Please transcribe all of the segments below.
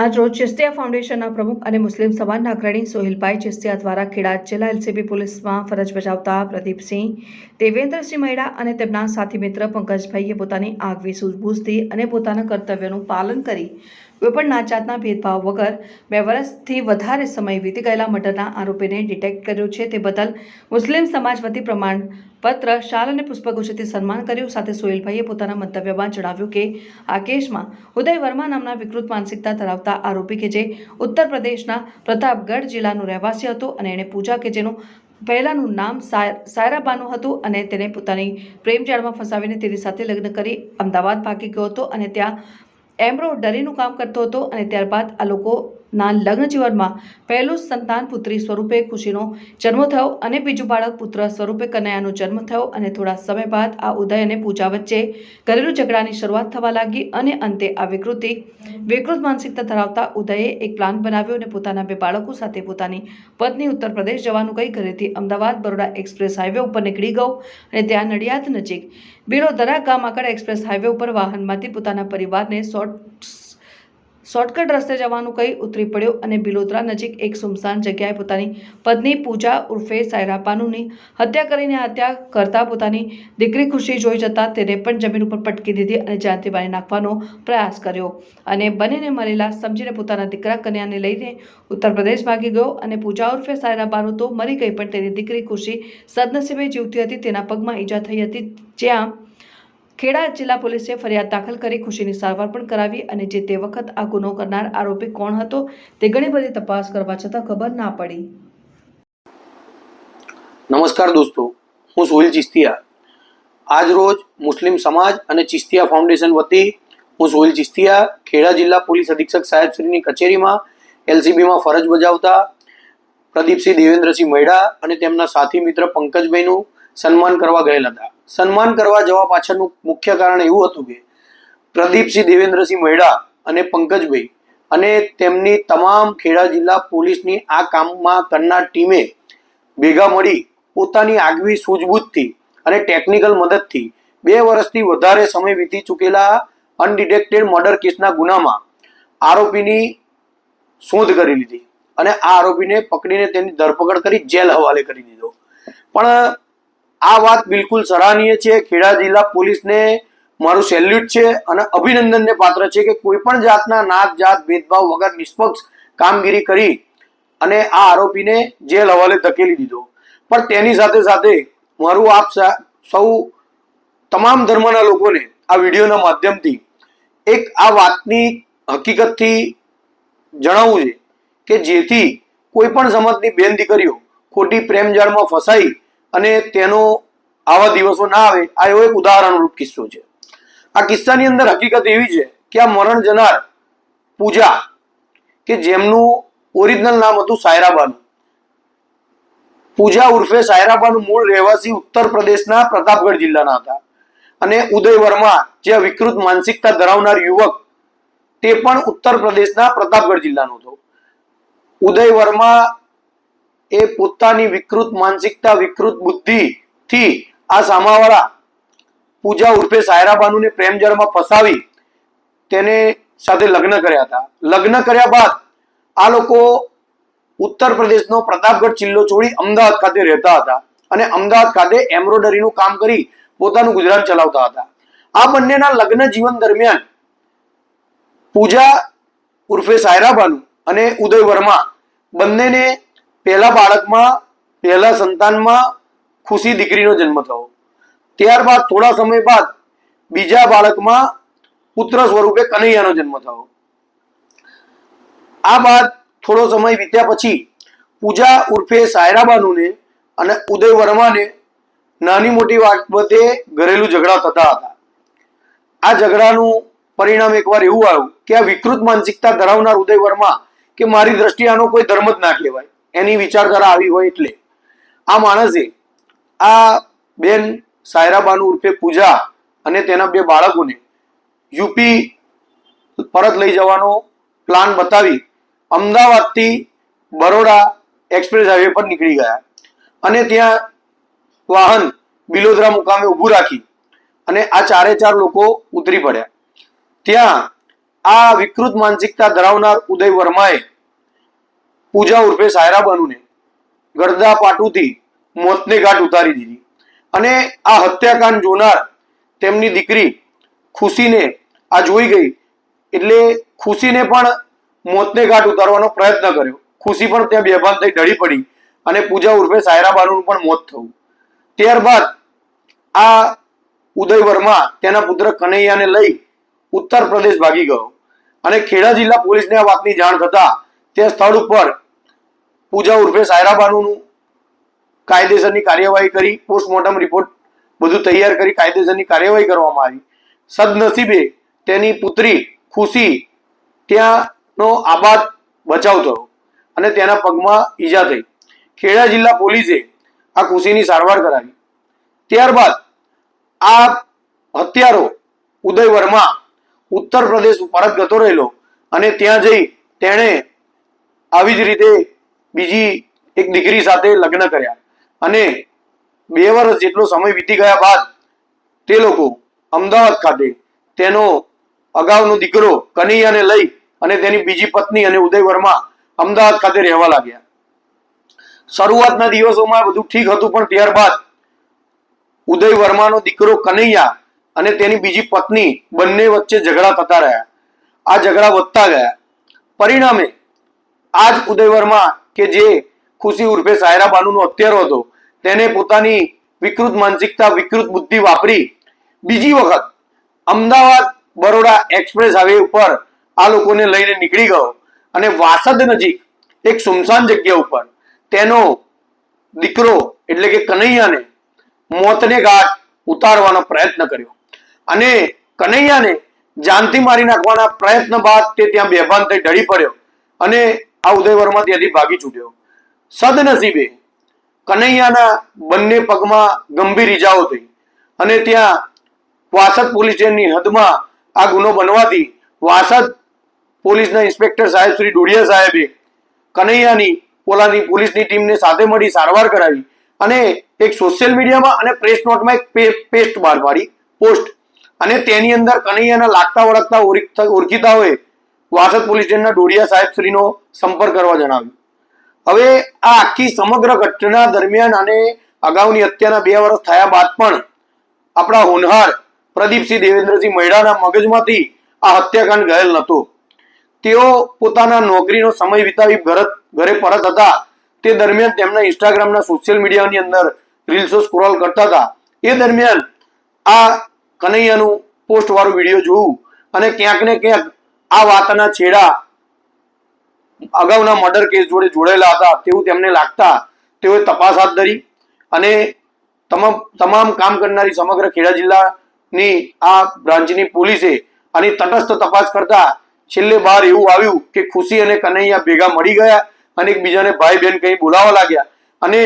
આજ રોજ ચિસ્તિયા ફાઉન્ડેશનના પ્રમુખ અને મુસ્લિમ સમાજના અગ્રણી સોહિલભાઈ ચિસ્તિયા દ્વારા ખેડા જિલ્લા એલસીબી પોલીસમાં ફરજ બજાવતા પ્રદીપસિંહ દેવેન્દ્રસિંહ મહેડા અને તેમના સાથી મિત્ર પંકજભાઈએ પોતાની આગવી સૂઝબૂઝથી અને પોતાના કર્તવ્યનું પાલન કરી કોઈપણ નાચાતના ભેદભાવ વગર બે વર્ષથી વધારે સમય વીતી ગયેલા મર્ડરના આરોપીને ડિટેક્ટ કર્યો છે. તે બદલ મુસ્લિમ સમાજ વતી પ્રમાણપત્ર, શાલ અને પુષ્પગુચ્છથી સન્માન કર્યું. સાથે સોહેલભાઈએ પોતાના મંતવ્યમાં જણાવ્યું કે, આ કેસમાં ઉદય વર્મા નામના વિકૃત માનસિકતા ધરાવતા આરોપી કે જે ઉત્તર પ્રદેશના પ્રતાપગઢ જિલ્લાનો રહેવાસી હતો અને એણે પૂજા કે જેનું પહેલાંનું નામ સાય- સાયરાબાનું હતું અને તેને પોતાની પ્રેમ જાળમાં ફસાવીને તેની સાથે લગ્ન કરી અમદાવાદ ભાગી ગયો હતો અને ત્યાં એમ્બ્રોડરીનું કામ કરતો હતો અને ત્યારબાદ આ લોકોના લગ્ન જીવનમાં પહેલું સંતાન પુત્રી સ્વરૂપે ખુશીનો જન્મ થયો અને બીજું બાળક પુત્ર સ્વરૂપે કનૈયાનો જન્મ થયો અને થોડા સમય બાદ આ ઉદય અને પૂજા વચ્ચે ઘરેલું ઝઘડાની શરૂઆત થવા લાગી અને અંતે આ વિકૃતિ વિકૃત માનસિકતા ધરાવતા ઉદયે એક પ્લાન બનાવ્યો અને પોતાના બે બાળકો સાથે પોતાની પત્ની ઉત્તર પ્રદેશ જવાનું કહી ઘરેથી અમદાવાદ બરોડા એક્સપ્રેસ હાઈવે ઉપર નીકળી ગયો અને ત્યાં નડિયાદ નજીક બિલોદરા ગામ આગળ એક્સપ્રેસ હાઈવે ઉપર વાહનમાંથી પોતાના પરિવારને શોર્ટ શોર્ટકટ રસ્તે જવાનું કહી ઉતરી પડ્યો અને બિલોદરા નજીક એક સુમસાન જગ્યાએ પોતાની પત્ની પૂજા ઉર્ફે સાયરાપાનુની હત્યા કરીને હત્યા કરતા પોતાની દીકરી ખુશી જોઈ જતા તેને પણ જમીન ઉપર પટકી દીધી અને જાનથી મારી નાખવાનો પ્રયાસ કર્યો. અને બંનેને મરેલા સમજીને પોતાના દીકરા કન્યાને લઈને ઉત્તર પ્રદેશ ભાગી ગયો અને પૂજા ઉર્ફે સાયરાબાનુ તો મરી ગઈ, પણ તેની દીકરી ખુશી સદનસીબે જીવતી હતી, તેના પગમાં ઈજા થઈ હતી, જ્યાં ખેડા જિલ્લા પોલીસે ફરિયાદ દાખલ કરી ખુશીની સારવાર પણ કરાવી અને જે તે વખત આ ગુનો કરનાર આરોપી કોણ હતો તે ઘણી બધી તપાસ કરવા છતાં ખબર ના પડી. નમસ્કાર દોસ્તો, હું સોહિલ ચિસ્તિયા. આજ રોજ મુસ્લિમ સમાજ અને ચિસ્તિયા ફાઉન્ડેશન વતી હું સોહિલ ચિસ્તિયા ખેડા જિલ્લા પોલીસ અધિક્ષક સાહેબશ્રીની કચેરીમાં એલસીબીમાં ફરજ બજાવતા પ્રદીપસિંહ દેવેન્દ્રસિંહ મૈડા અને તેમના સાથી મિત્ર પંકજભાઈનું સન્માન કરવા ગયેલ હતા. સન્માન કરવા જવા પાછળનું મુખ્ય કારણ એવું હતું કે પ્રદીપસિંહ દેવેન્દ્રસિંહ મહેડા અને પંકજભાઈ અને તેમની તમામ ખેડા જિલ્લા પોલીસની આ કામમાં કરનાર ટીમે ભેગા મળી પોતાની આગવી સૂઝબૂછથી અને ટેકનિકલ મદદથી બે વર્ષથી વધારે સમય વીતી ચૂકેલા અનડિટેક્ટેડ મર્ડર કેસના ગુનામાં આરોપીની શોધ કરી લીધી અને આ આરોપીને પકડીને તેની ધરપકડ કરી જેલ હવાલે કરી દીધો. પણ આ વાત બિલકુલ સરાહનીય છે. ખેડા જિલ્લા પોલીસને મારું સેલ્યુટ છે અને અભિનંદનને પાત્ર છે કે કોઈ પણ જાતના નાત જાત ભેદભાવ વગર નિષ્પક્ષ કામગીરી કરી અને આ આરોપીને જેલ હવાલે ધકેલી દીધો. પણ તેની સાથે સાથે મારું આપ સા- તમામ ધર્મના લોકોને આ વિડીયોના માધ્યમથી એક આ વાતની હકીકતથી જણાવવું છે કે જેથી કોઈ પણ સમાજની બેન દીકરીઓ ખોટી પ્રેમ જાળમાં ફસાઈ અને તેનો આવા દિવસો ના આવે, આ એવો એક ઉદાહરણરૂપ કિસ્સો છે. આ કિસ્સાની અંદર હકીકત એવી છે કે આ મરણ જનાર પૂજા, કે જેમનું ઓરિજિનલ નામ હતું સાયરાબાનું. પૂજા ઉર્ફે સાયરાબાનું મૂળ રહેવાસી ઉત્તર પ્રદેશના પ્રતાપગઢ જિલ્લાના હતા. અને ઉદય વર્મા, જે વિકૃત માનસિકતા ધરાવનાર યુવક, તે પણ ઉત્તર પ્રદેશના પ્રતાપગઢ જિલ્લાનો હતો. ઉદય વર્મા એ પોતાની વિકૃત માનસિકતા, વિકૃત બુદ્ધિથી આ સામાવાળા પૂજા ઉર્ફે સાયરાબાનુને પ્રેમજળમાં ફસાવી તેને સાથે લગ્ન કર્યા હતા. લગ્ન કર્યા બાદ આ લોકો ઉત્તર પ્રદેશનો પ્રતાપગઢ જિલ્લો છોડી અમદાવાદ ખાતે રહેતા હતા અને અમદાવાદ ખાતે એમ્બ્રોડરીનું કામ કરી પોતાનું ગુજરાન ચલાવતા હતા. આ બંનેના લગ્ન જીવન દરમિયાન પૂજા ઉર્ફે સાયરાબાનુ અને ઉદય વર્મા બંનેને પહેલા બાળકમાં, પહેલા સંતાનમાં ખુશી દીકરીનો જન્મ થયો. ત્યારબાદ થોડા સમય બાદ બીજા બાળકમાં પુત્ર સ્વરૂપે કનૈયાનો જન્મ થયો. આ બાદ થોડો સમય વીત્યા પછી પૂજા ઉર્ફે સાયરાબાનુને અને ઉદય વર્માને નાની મોટી બાબતે ઘરેલું ઝઘડા થતા હતા. આ ઝઘડાનું પરિણામ એકવાર એવું આવ્યું કે આ વિકૃત માનસિકતા ધરાવનાર ઉદય વર્મા કે મારી દ્રષ્ટિએ આનો કોઈ ધર્મ જ ના કહેવાય. એની વિચારધારા આવી હોય એટલે. આ માણસે આ બેન સાયરાબાનુ ઉર્ફે પૂજા અને તેના બે બાળકોને યુપી પરત લઈ જવાનો પ્લાન બતાવી અમદાવાદથી બરોડા એક્સપ્રેસ હાઈવે પર નીકળી ગયા. અને ત્યાં વાહન બિલોદરા મુકામે ઊભું રાખી અને આ ચારે ચાર લોકો ઉતરી પડ્યા. ત્યાં આ વિકૃત માનસિકતા ધરાવનાર ઉદય વર્માએ પૂજા ઉર્ફે સાયરા બાનુને ગરદા પાટુથી મોતને ઘાટ ઉતારી દીધી. અને આ હત્યાકાંડ જોનાર તેમની દીકરી ખુશીને આ જોઈ ગઈ. એટલે ખુશીને પણ મોતને ઘાટ ઉતારવાનો પ્રયત્ન કર્યો. ખુશી પણ ત્યાં બેભાન થઈ ઢળી પડી અને પૂજા ઉર્ફે સાયરા બાનુનું પણ મોત થયું. ત્યારબાદ આ ઉદય વર્મા તેના પુત્ર કનૈયાને લઈ ઉત્તર પ્રદેશ ભાગી ગયો. અને ખેડા જિલ્લા પોલીસને આ વાતની જાણ થતા તે સ્થળ ઉપર પૂજા ઉર્ફે સાયરા બાનુનું કાયદેસરની કાર્યવાહી કરી, પોસ્ટમોર્ટમ રિપોર્ટ બધું તૈયાર કરી કાયદેસરની કાર્યવાહી કરવામાં આવી. સદનસીબે તેની પુત્રી ખુશી ત્યાંનો આબાદ બચાવ થયો અને તેના પગમાં ઈજા થઈ. ખેડા જિલ્લા પોલીસે આ ખુશીની સારવાર કરાવી. ત્યારબાદ આ હત્યારો ઉદય વર્મા ઉત્તર પ્રદેશ પરત જતો રહેલો અને ત્યાં જઈ તેણે આવી જ રીતે બીજી એક દીકરી સાથે લગ્ન કર્યા. અને બે વર્ષ જેટલો સમય વીતી ગયા બાદ તે લોકો અમદાવાદ ખાતે તેનો અગાઉનો દીકરો કનૈયાને લઈ અને તેની બીજી પત્ની અને ઉદય અમદાવાદ ખાતે રહેવા લાગ્યા. શરૂઆતના દિવસોમાં બધું ઠીક હતું, પણ ત્યારબાદ ઉદય વર્માનો દીકરો કનૈયા અને તેની બીજી પત્ની બંને વચ્ચે ઝઘડા થતા રહ્યા. આ ઝઘડા વધતા ગયા. પરિણામે આજ ઉદયવરમાં વર્મા કે જે ખુશી ઉર્ફે સાયરા બાનુનો હત્યારો હતો, તેને પોતાની વિકૃત માનસિકતા, વિકૃત બુદ્ધિ વાપરી બીજી વખત અમદાવાદ બરોડા એક્સપ્રેસ હાઈવે ઉપર આ લોકોને લઈને નીકળી ગયો અને વાસદ નજીક એક સુમસાન જગ્યા ઉપર તેનો દીકરો એટલે કે કનૈયાને મોતને ઘાટ ઉતારવાનો પ્રયત્ન કર્યો. અને કનૈયાને જાનથી મારી નાખવાના પ્રયત્ન બાદ તે ત્યાં બેભાન થઈ ઢળી પડ્યો અને આ ઉદયવર્મા ત્યાંથી ભાગી છૂટ્યો. સદનસીબે કનૈયાના બંને પગમાં ગંભીર ઈજાઓ થઈ અને ત્યાં વાસદ પોલીસ સ્ટેશનની હદમાં આ ગુનો બનવાથી વાસદ પોલીસના ઇન્સ્પેક્ટર સાહેબ શ્રી ડોડિયા સાહેબે કનૈયાની પોલાની પોલીસની ટીમને સાથે મળી સારવાર કરાવી અને એક સોશિયલ મીડિયામાં અને પ્રેસ નોટમાં એક પેસ્ટ બહાર પાડી, પોસ્ટ. અને તેની અંદર કનૈયાના લાગતા વળગતા ઓળખ- ઓળખીતાઓએ વાસદ પોલીસ સ્ટેશનના ડોડિયા સાહેબ શ્રીનો સંપર્ક કરવા જણાવ્યું. હવે આ આખી સમગ્ર ઘટના દરમિયાન અને અગાઉની હત્યાના બે વર્ષ થયા બાદ પણ આપણા હોનહાર પ્રદીપસિંહ દેવેન્દ્રસિંહ મહેડાના મગજમાંથી આ હત્યાકાંડ ગયેલ નહોતો. તેઓ પોતાના નોકરીનો સમય વિતાવી ઘરે પરત હતા. તે દરમિયાન તેમના ઇન્સ્ટાગ્રામના સોશિયલ મીડિયાની અંદર રીલ્સો સ્ક્રોલ કરતા હતા. એ દરમિયાન આ કનૈયાનું પોસ્ટ વાળું વીડિયો જોયું અને ક્યાંક ને ક્યાંક આ વાતના છેડા અગાઉના મર્ડર કેસ જોડે જોડાયેલા હતા. તેવું તેમને લાગતા તેઓએ તપાસ હાથ ધરી અને તમામ તમામ કામ કરનારી સમગ્ર ખેડા જિલ્લાની આ બ્રાન્ચની પોલીસે આની તટસ્થ તપાસ કરતા છેલ્લે બહાર એવું આવ્યું કે ખુશી અને કનૈયા ભેગા મળી ગયા અને એકબીજાને ભાઈ બહેન કંઈ બોલાવા લાગ્યા. અને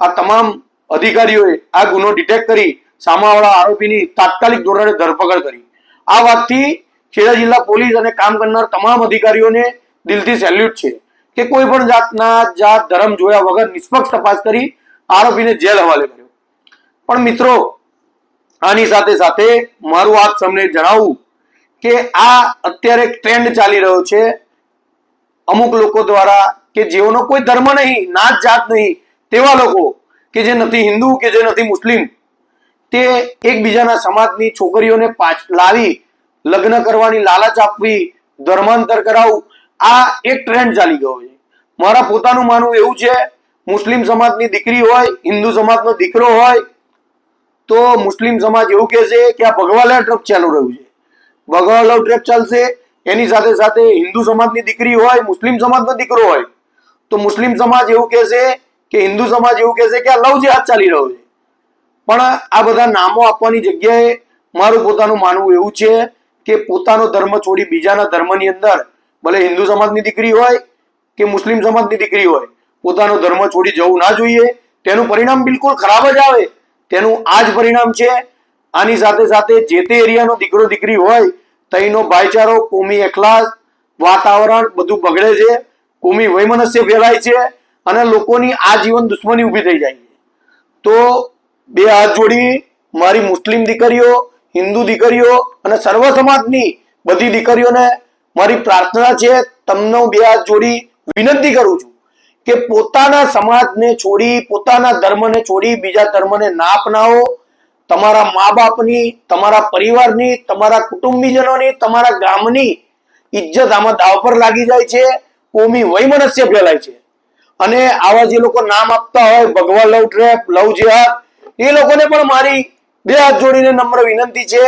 આ તમામ અધિકારીઓએ આ ગુનો ડિટેક્ટ કરી સામાવાળા આરોપીની તાત્કાલિક ધોરણે ધરપકડ કરી. આ વાતથી ખેડા જિલ્લા પોલીસ અને કામ કરનાર તમામ અધિકારીઓને દિલથી સેલ્યુટ છે કે કોઈ પણ જાતના જાત ધર્મ જોયા વગર નિષ્પક્ષ તપાસ કરી આરોપીને જેલ હવાલે કર્યો. પણ મિત્રો, આની સાથે સાથે મારું આપ સૌને જણાવું કે આ અત્યારે ટ્રેન્ડ ચાલી રહ્યો છે. અમુક લોકો દ્વારા કે જેઓનો કોઈ ધર્મ નહીં, નાત જાત નહીં, તેવા લોકો કે જે નથી હિન્દુ કે જે નથી મુસ્લિમ, તે એકબીજાના સમાજની છોકરીઓને લાવી લગ્ન કરવાની લાલચ આપવી, ધર્માંતર કરાવવું, આ એક ટ્રેન્ડ ચાલી ગયો છે. મારા પોતાનું માનવું એવું છે, મુસ્લિમ સમાજની દીકરી હોય, હિન્દુ સમાજનો દીકરો હોય, તો મુસ્લિમ સમાજ એવું કહે છે કે આ ભગવાલા ટ્રક ચાલુ રહ્યું છે. ભગવાલા ટ્રેક ચાલશે, એની સાથે સાથે હિન્દુ સમાજની દીકરી હોય, મુસ્લિમ સમાજનો દીકરો હોય, તો મુસ્લિમ સમાજ એવું કહેશે કે હિન્દુ સમાજ એવું કહેશે કે આ લવ જેહાદ ચાલી રહ્યો છે. પણ આ બધા નામો આપવાની જગ્યાએ મારું પોતાનું માનવું એવું છે કે પોતાનો ધર્મ છોડી બીજાના ધર્મની અંદર, ભલે હિન્દુ સમાજની દીકરી હોય કે મુસ્લિમ સમાજની દીકરી હોય, પોતાનો ધર્મ છોડી જવું ના જોઈએ, તેનું પરિણામ બિલકુલ ખરાબ જ આવે. તેનું આ જ પરિણામ છે, આની સાથે સાથે જે તે એરિયાનો દીકરો દીકરી હોય, તઈનો ભાઈચારો, કોમી એકલાસ વાતાવરણ બધું બગડે છે, કોમી વૈમનસ્ય ફેલાય છે, અને લોકોની આ જીવન દુશ્મની ઊભી થઈ જાય છે. તો બે હાથ જોડી મારી મુસ્લિમ દીકરીઓ હિન્દુ દીકરીઓ અને સર્વ સમાજની બધી દીકરીઓને મારી પ્રાર્થના છે, તમને બે હાથ જોડી વિનંતી કરું છું કે પોતાના સમાજને છોડી, પોતાના ધર્મને છોડી, બીજા ધર્મને ના અપનાવો તમારા મા બાપની તમારા પરિવારની, તમારા કુટુંબીજનોની, તમારા ગામની ઇજ્જત આમાં દાવ પર લાગી જાય છે, કોમી વૈમનસ્ય ફેલાય છે. અને આવા જે લોકો નામ આપતા હોય ભગવા લવ ટ્રેપ, લવ જેહાદ, એ લોકોને પણ મારી બે હાથ જોડીને નમ્ર વિનંતી છે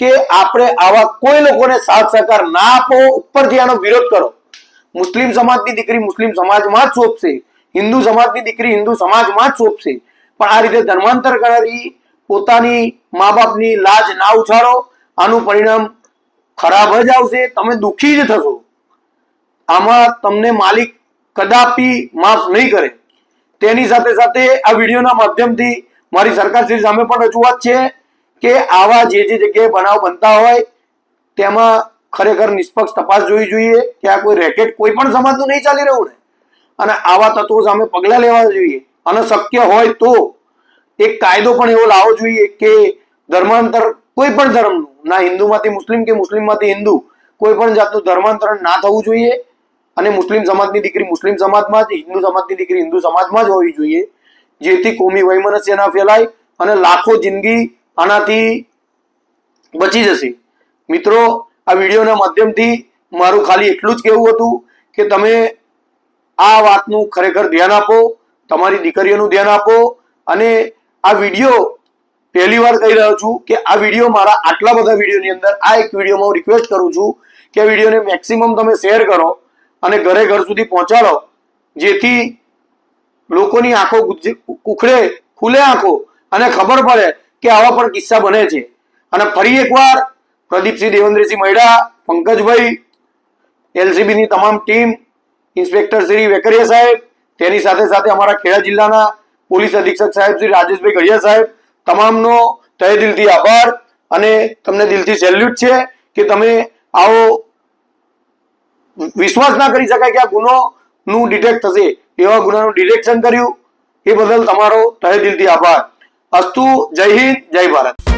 કે આપણે આવા કોઈ લોકોને સાથ સહકાર ના આપો, ઉપરથી આનો વિરોધ કરો. મુસ્લિમ સમાજની દીકરી મુસ્લિમ સમાજમાં જ શોભશે હિન્દુ સમાજની દીકરી હિન્દુ સમાજમાં જ શોભશે પણ આ રીતે ધર્માંતર કરી પોતાની મા બાપની લાજ ના ઉછાળો, આનું પરિણામ ખરાબ જ આવશે, તમે દુઃખી જ થશો. આમાં તમને માલિક કદાપી માફ નહીં કરે. તેની સાથે સાથે આ વિડીયોના માધ્યમથી મારી સરકાર શ્રી સામે પણ રજૂઆત છે કે આવા જે જે જગ્યાએ બનાવ બનતા હોય, તેમાં ખરેખર નિષ્પક્ષ તપાસ જોવી જોઈએ કે આ કોઈ રેકેટ કોઈ પણ સમાજનું નહીં ચાલી રહ્યું ને. અને આવા તત્વો સામે પગલાં લેવા જોઈએ. અને શક્ય હોય તો એક કાયદો પણ એવો લાવવો જોઈએ કે ધર્માંતર કોઈ પણ ધર્મનું, ના હિન્દુમાંથી મુસ્લિમ કે મુસ્લિમમાંથી હિન્દુ, કોઈ પણ જાતનું ધર્માંતર ના થવું જોઈએ. અને મુસ્લિમ સમાજની દીકરી મુસ્લિમ સમાજમાં જ, હિન્દુ સમાજની દીકરી હિન્દુ સમાજમાં જ હોવી જોઈએ. જેથી કોમી વૈમનસ્ય ના ફેલાય અને લાખો જિંદગી આનાથી બચી જશે. મિત્રો, આ વિડીયોના માધ્યમથી મારું ખાલી એટલું જ કહેવું હતું કે તમે આ વાતનું ખરેખર ધ્યાન આપો, તમારી દીકરીઓનું ધ્યાન આપો અને આ વીડિયો પહેલી વાર કહી રહ્યો છું કે આ વીડિયો મારા આટલા બધા વિડીયોની અંદર આ એક વિડીયોમાં હું રિક્વેસ્ટ કરું છું કે આ વિડીયોને મેક્સિમમ તમે શેર કરો અને ઘરે ઘર સુધી પહોંચાડો, જેથી લોકોની આંખો ઉખડે, ખુલે આંખો, અને ખબર પડે કે આવા પણ કિસ્સા બને છે. અને ફરી એકવાર પ્રદીપસિંહ દેવેન્દ્રસિંહ મહેડા પંકજભાઈ, એલસીબીની તમામ ટીમ, ઇન્સ્પેક્ટર શ્રી વેકરિયા સાહેબ, તેની સાથે સાથે અમારા ખેડા જિલ્લાના પોલીસ અધિક્ષક સાહેબ શ્રી રાજેશભાઈ ગઢિયા સાહેબ, તમામનો તહે દિલથી આભાર. અને તમને દિલથી સેલ્યુટ છે કે તમે આવો, વિશ્વાસ ના કરી શકાય કે આ ગુનો નું ડિટેક્ટ થશે. એવા ગુનાનું ડિરેક્શન કર્યું. એ બદલ તમારો તહે દિલથી આભાર. અસ્તુ જય હિન્દ, જય ભારત.